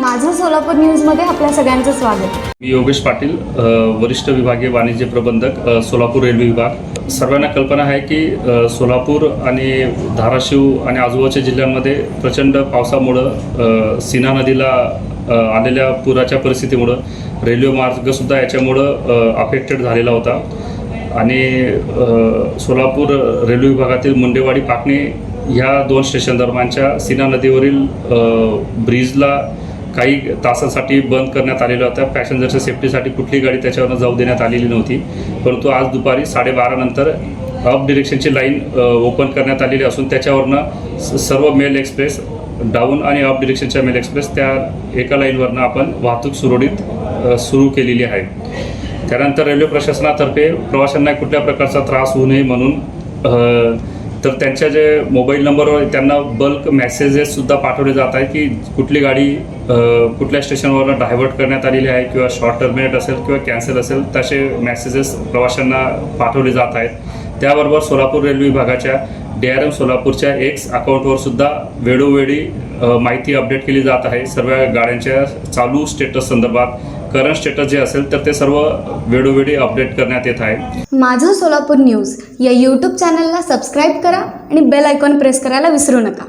माझं सोलापूर न्यूजमध्ये आपल्या सगळ्यांचं स्वागत. मी योगेश पाटील वरिष्ठ विभागीय वाणिज्य प्रबंधक सोलापूर रेल्वे विभाग. सर्वांना कल्पना आहे की सोलापूर आणि धाराशिव आणि आजूबाजूच्या जिल्ह्यांमध्ये प्रचंड पावसामुळं अ, सीना नदीला आलेल्या पुराच्या परिस्थितीमुळं रेल्वे मार्गसुद्धा याच्यामुळं अफेक्टेड झालेला होता. आणि सोलापूर रेल्वे विभागातील मुंडेवाडी पाकणे ह्या दोन स्टेशन दरम्यानच्या सीना नदीवरील ब्रिजला काही तासांसाठी बंद करण्यात आलेलं होतं पॅसेंजरच्या सेफ्टीसाठी कुठली गाडी त्याच्यावरनं जाऊ देण्यात आलेली नव्हती. परंतु आज दुपारी साडेबारानंतर अप डिरेक्शनची लाईन ओपन करण्यात आलेली असून त्याच्यावरनं स- सर्व मेल एक्सप्रेस डाऊन आणि अप डिरेक्शनच्या मेल एक्सप्रेस त्या एका लाईनवरनं आपण वाहतूक सुरळीत सुरू केलेली आहे. त्यानंतर रेल्वे प्रशासनातर्फे प्रवाशांना कुठल्या प्रकारचा त्रास होऊ नये म्हणून तर त्यांच्या जे मोबाईल नंबरवर त्यांना बल्क मेसेजेससुद्धा पाठवले जात आहे की कुठली गाडी कुठल्या स्टेशनवरनं डायव्हर्ट करण्यात आलेली आहे किंवा शॉर्ट टर्मिनेट असेल किंवा कॅन्सल असेल तसे मेसेजेस प्रवाशांना पाठवले जात आहेत. त्याबरोबर सोलापूर रेल्वे विभागाच्या डी आर एम सोलापूरच्या एक्स अकाउंटवर सुद्धा वेळोवेळी माहिती अपडेट केली जात आहे. सर्व गाड्यांच्या चालू स्टेटस संदर्भात करंट स्टेटस जे असेल तर ते सर्व वेळोवेळी अपडेट करण्यात येत आहे. माझं सोलापूर न्यूज या यूट्यूब चॅनलला सबस्क्राईब करा आणि बेल आयकॉन प्रेस करायला विसरू नका.